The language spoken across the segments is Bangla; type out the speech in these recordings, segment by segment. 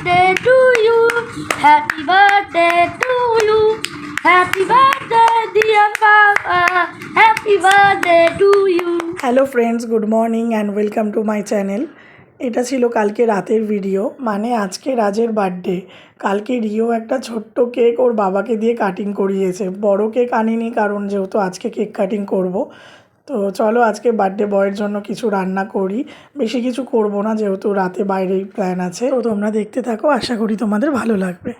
birthday to you. Happy birthday to you. Happy birthday, dear Papa. Happy birthday to you. Hello friends good morning and welcome to my channel এটা ছিল কালকে রাতের ভিডিও মানে আজকে রাজের বার্থডে কালকে রিও একটা ছোট্ট কেক ওর বাবাকে দিয়ে কাটিং করিয়েছে বড় কেক আনিনি কারণ যেহেতু আজকে কেক কাটিং করব তো চলো আজকে বার্থডে বয়ের জন্য কিছু রান্না করি। বেশি কিছু করব না, যেহেতু রাতে বাইরেই প্ল্যান আছে। তো তোমরা দেখতে থাকো, আশা করি তোমাদের ভালো লাগবে।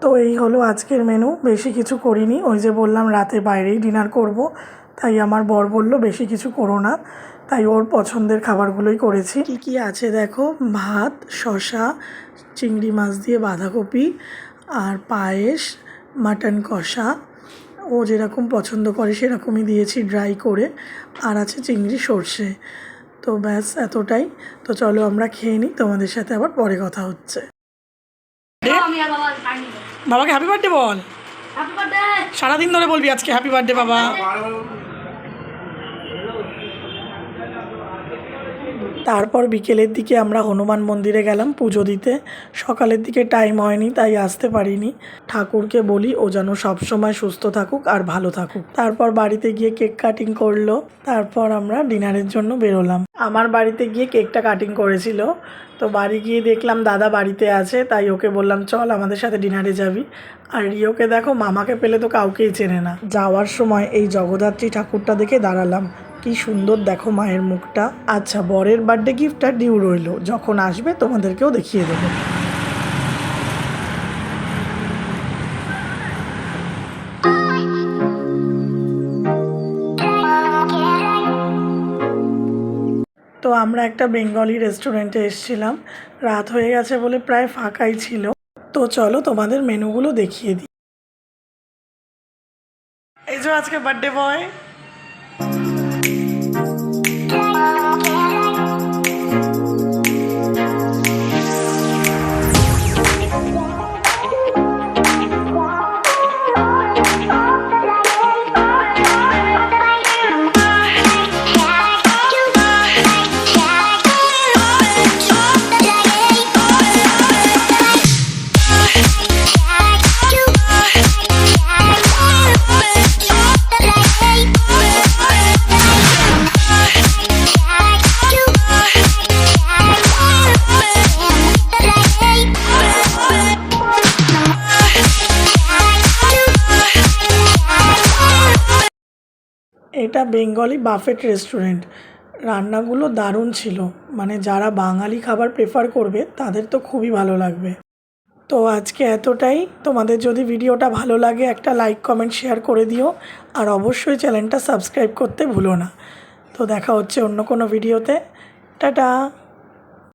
তো এই হলো আজকের মেনু বেশি কিছু করিনি। ওই যে বললাম, রাতে বাইরেই ডিনার করব। তাই আমার বর বলল, বেশি কিছু করো না। তাই ওর পছন্দের খাবারগুলোই করেছি। কী কী আছে দেখো? ভাত শশা চিংড়ি মাছ দিয়ে বাঁধাকপি, আর পায়েস মাটন কষা। ও যেরকম পছন্দ করে সেরকমই দিয়েছি ড্রাই করে। আর আছে চিংড়ি সর্ষে। তো ব্যাস এতটাই। তো চলো আমরা খেয়ে নিই তোমাদের সাথে আবার পরে কথা হচ্ছে। বাবাকে হ্যাপি বার্থডে বল। সারাদিন ধরে বলবি আজকে হ্যাপি বার্থডে বাবা। তারপর বিকেলের দিকে আমরা হনুমান মন্দিরে গেলাম পুজো দিতে। সকালের দিকে টাইম হয়নি, তাই আসতে পারিনি। ঠাকুরকে বলি, ও যেন সবসময় সুস্থ থাকুক আর ভালো থাকুক। তারপর বাড়িতে গিয়ে কেক কাটিং করল। তারপর আমরা ডিনারের জন্য বেরোলাম। আমার বাড়িতে গিয়ে কেকটা কাটিং করেছিল। তো বাড়ি গিয়ে দেখলাম দাদা বাড়িতে আছে, তাই ওকে বললাম, চল আমাদের সাথে ডিনারে যাবি। আর রিওকে দেখো, মামাকে পেলে তো কাউকেই চেনে না। যাওয়ার সময় এই জগদ্ধাত্রী ঠাকুরটা দেখে দাঁড়ালাম। কি সুন্দর দেখো মায়ের মুখটা। আচ্ছা বরের বার্থডে গিফটটা ডিউ রইল। যখন আসবে তোমাদেরকেও দেখিয়ে দেবো। তো আমরা একটা বেঙ্গলি রেস্টুরেন্টে এসেছিলাম। রাত হয়ে গেছে বলে প্রায় ফাঁকাই ছিল। তো চলো তোমাদের মেনুগুলো দেখিয়ে দিই। এই যে আজকে বার্থডে বয় এটা বেঙ্গলি বাফেট রেস্টুরেন্ট। রান্নাগুলো দারুণ ছিল। মানে যারা বাঙালি খাবার প্রেফার করবে, তাদের তো খুবই ভালো লাগবে। তো আজকে এতটাই। তোমাদের যদি ভিডিওটা ভালো লাগে, একটা লাইক কমেন্ট শেয়ার করে দিও। আর অবশ্যই চ্যানেলটা সাবস্ক্রাইব করতে ভুলো না। তো দেখা হচ্ছে অন্য কোনো ভিডিওতে টাটা!